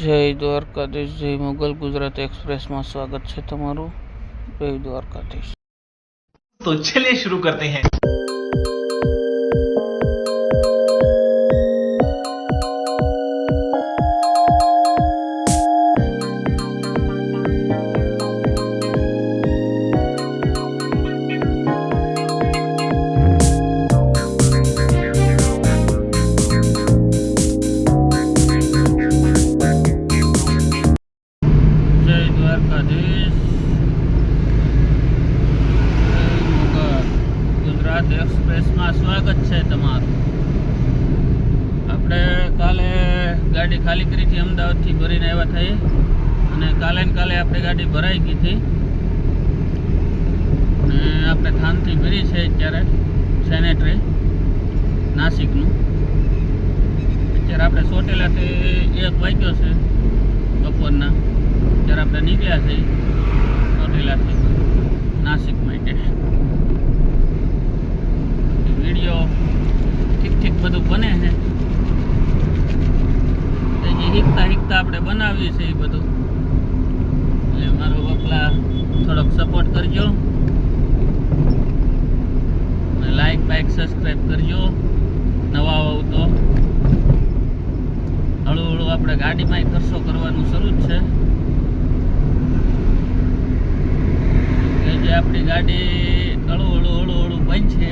જય દ્વારકાધીશ જય મુગલ ગુજરાત એક્સપ્રેસમાં સ્વાગત છે તમારું જય દ્વારકાધીશ तो चलिए शुरू करते हैं એક્સપ્રેસમાં સ્વાગત છે તમારું. આપણે કાલે ગાડી ખાલી કરી હતી, અમદાવાદથી ભરીને આવ્યા થઈ. અને કાલે ને કાલે આપણે ગાડી ભરાઈ ગઈ હતી. અને આપણે થાનથી ભરી છે અત્યારે સેનેટરી નાસિકનું. અત્યારે આપણે સોટેલાથી એક વાગ્યો છે બપોરના. અત્યારે આપણે નીકળ્યા છીએ સોટેલાથી નાસિક માટે વીડિયો ઠીક ઠીક બધું બને છે. શીખતા શીખતા આપણે બનાવીએ છીએ એ બધું. એટલે મારો બપલા થોડોક સપોર્ટ કરજો. લાઈક બાઈક સબસ્ક્રાઈબ કરજો. નવા હોવ તો. હળુ હળવું આપણે ગાડીમાં ખર્ચો કરવાનું શરૂ જ છે. જે આપણી ગાડી હળવું હળવું હળવું હળવું બનશે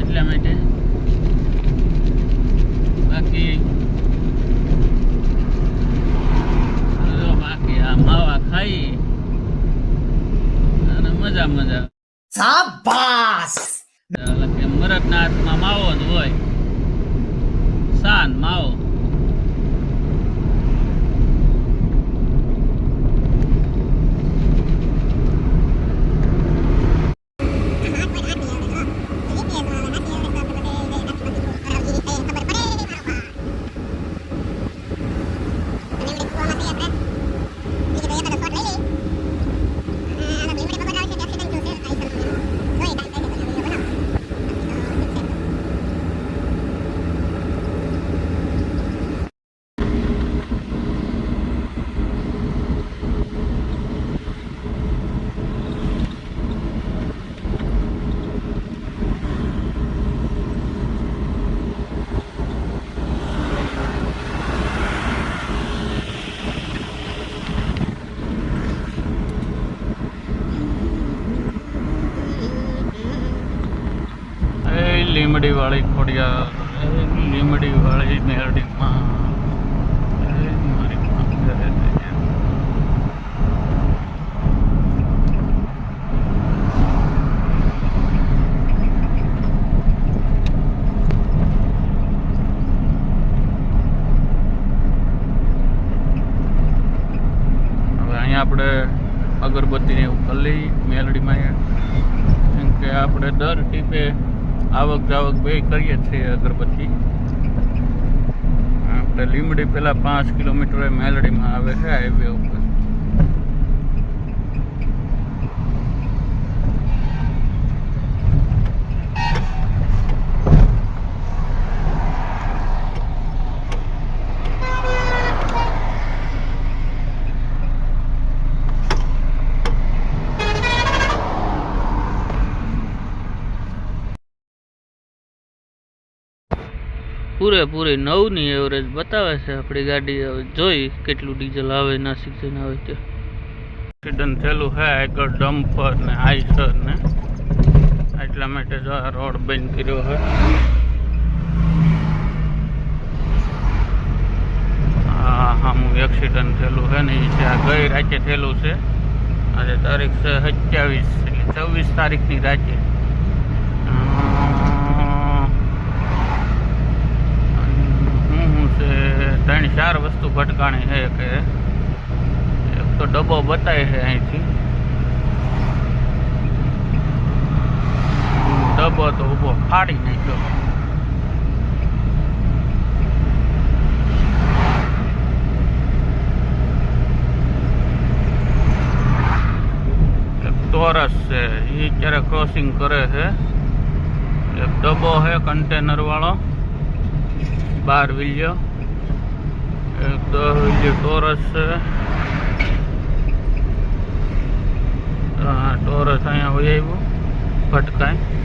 એટલા માટે બાકી જો બાકી આ માવા ખાઈ અને મજા મજા કે મરદના હાથમાં માવો જ હોય. શાન માવો. એ લીમડી વાળી ખોડિયાર એ લીમડી વાળી મેરડીમાં, એ મારી માં ઘરે જઈએ. હવે અહીંયા આપણે અગરબત્તીને એવું કરી લઈ મેલડીમાં કેમ કે આપણે દર ટીપે આવક જાવક બે કરીએ છીએ અગરબત્તી. આપણે લીમડી પહેલાં પાંચ કિલોમીટર મેલડીમાં આવે છે, હાઈવે ઉપર. પૂરેપૂરી નવની એવરેજ બતાવે છે. આપણી ગાડી હવે જોઈ કેટલું ડીઝલ આવે, નાસિક જઈને આવે ત્યાં એક્સિડન્ટ થયેલું છે, આગળ ડમ્પર ને આઈસર ને. એટલા માટે જો આ રોડ બંધ કર્યો છે. હા હું એક્સિડન્ટ થયેલું છે ને એ છે, આ ગઈ રાતે થયેલું છે. આજે તારીખ છે સત્યાવીસ, એટલે છવ્વીસ તારીખની રાતે અ, હું હું છે ત્રણ ચાર વસ્તુ ભટકાણી છે કે એક તો ડબ્બો બતાય છે અહીંથી. ડબ્બો તો ઊભો ફાડી નાખ્યો. ચોરસ છે એ ક્યારે ક્રોસિંગ કરે છે? એક ડબ્બો છે કન્ટેનર વાળો. બાર વિલ્યો ટોરસ છે ટોરસ અહીંયા હોય આવ્યું ભટકાય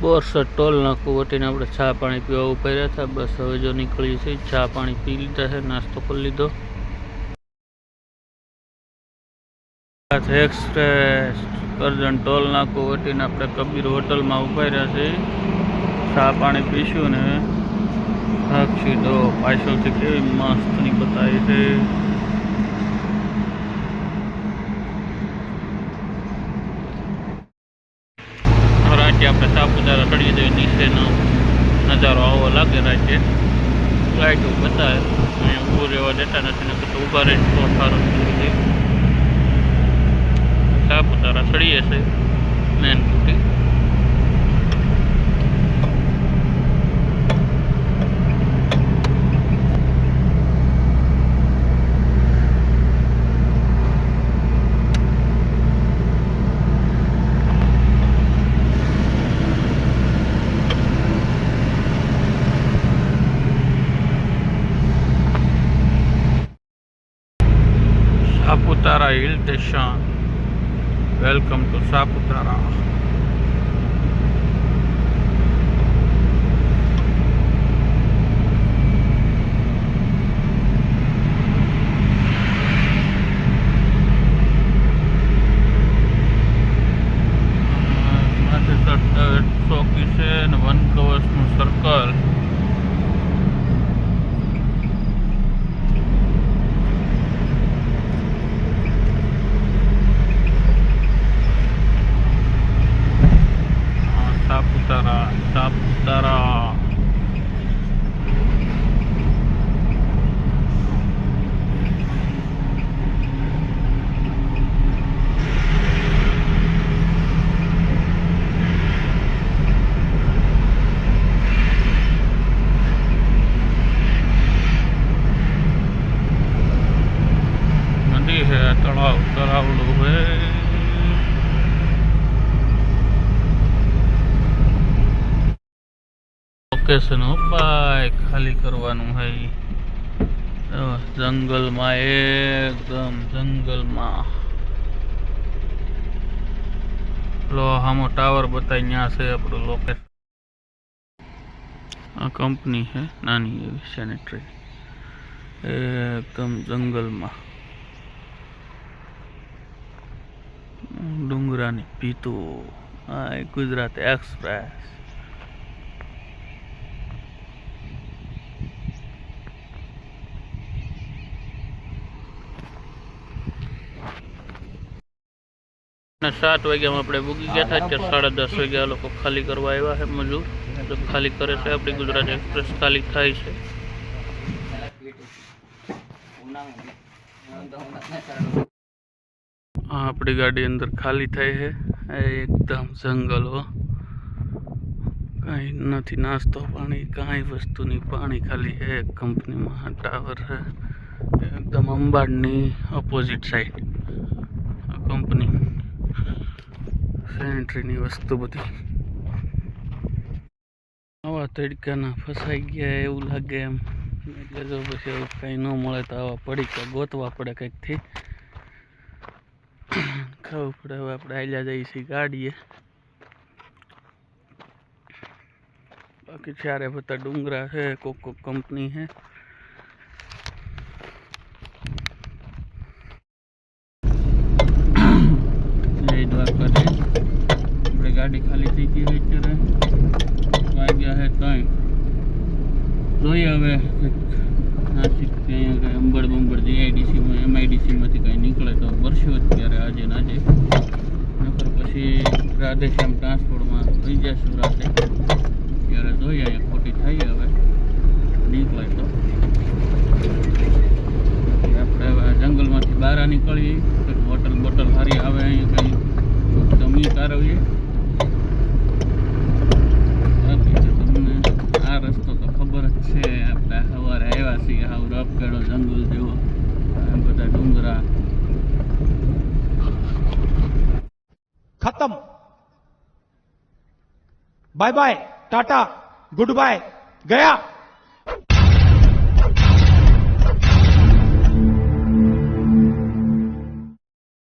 બોરસદ ટોલ નાખું વટીને આપણે ચા પાણી પીવા રહ્યા હતા બસ હવે જો નીકળીએ છીએ ચા પાણી પી લીધા છે નાસ્તો કરી લીધો એક્સપ્રેસ, કરજણ, ટોલ નાકો વટીને આપણે કબીર હોટલમાં ઊભા રહ્યા છીએ. ચા પાણી પીશું ને સાક્ષી તો પાછળથી કેવી મસ્તની બતાવી છે. રાજ્ય આપણે સાપુતારા ચડીએ જઈએ, નીચેનો નજારો આવો લાગે રાજ્ય લાઈટો બતાવે. અહીંયા ઊભું રહેવા દેતા નથી ને તો ઊભા રહીને તો સારું સાપુતારા ચડીએ છે. મેન બુટી Saputara hill station welcome to Saputara Location bye, ખાલી કરવાનું હૈ. જંગલમાં એકદમ જંગલમાં. લો, હામો ટાવર બતાવી ત્યાં છે આપણું લોકેશન આ કંપની છે નાની એવી સેનેટરી એકદમ જંગલમાં. ડુંગરાની પીતો આ ગુજરાત એક્સપ્રેસ સાત વાગ્યામાં આપણે બુકી ગયા હતા. અત્યારે સાડા દસ વાગ્યા લોકો ખાલી કરવા આવ્યા છે, મજૂર. ખાલી કરે છે આપણી ગુજરાત એક્સપ્રેસ, ખાલી થાય છે. આપણી ગાડી અંદર ખાલી થાય છે. એકદમ જંગલ કાંઈ નથી નાસ્તો પાણી, કાંઈ વસ્તુની પાણી ખાલી છે. કંપનીમાં ટાવર છે. એકદમ અંબાડની ઓપોઝિટ સાઈડ કંપની સેનેટરીની વસ્તુ બધી. આવા તડકાના ફસાઈ ગયા એવું લાગે એમ. એટલે જો પછી એવું કંઈ ન મળે તો આવા પડીકા ગોતવા પડે કંઈકથી ખાવું પડે હવે આપણે આલ્યા જઈએ છીએ ગાડીએ. બાકી ચારે બધા ડુંગરા છે, કોક કોક કંપની છે જય દ્વારકાધીશ આપણે ગાડી ખાલી થઈ ગઈ છે અત્યારે. વાગ્યા છે ત્રણ. જોઈએ હવે નાસિક અહીંયા કંઈ અંબડ બંબડ જીઆઈડીસીમાં એમઆઈડીસીમાંથી કંઈ નીકળે તો વર્ષો અત્યારે આજે નાજે નકર પછી રાધેશ્યામ ટ્રાન્સપોર્ટમાં થઈ જશું રાતે. ત્યારે કાળો જંગલ જેવો. એમ બધા ડુંગરા. ખતમ. Bye bye tata good bye ગયા.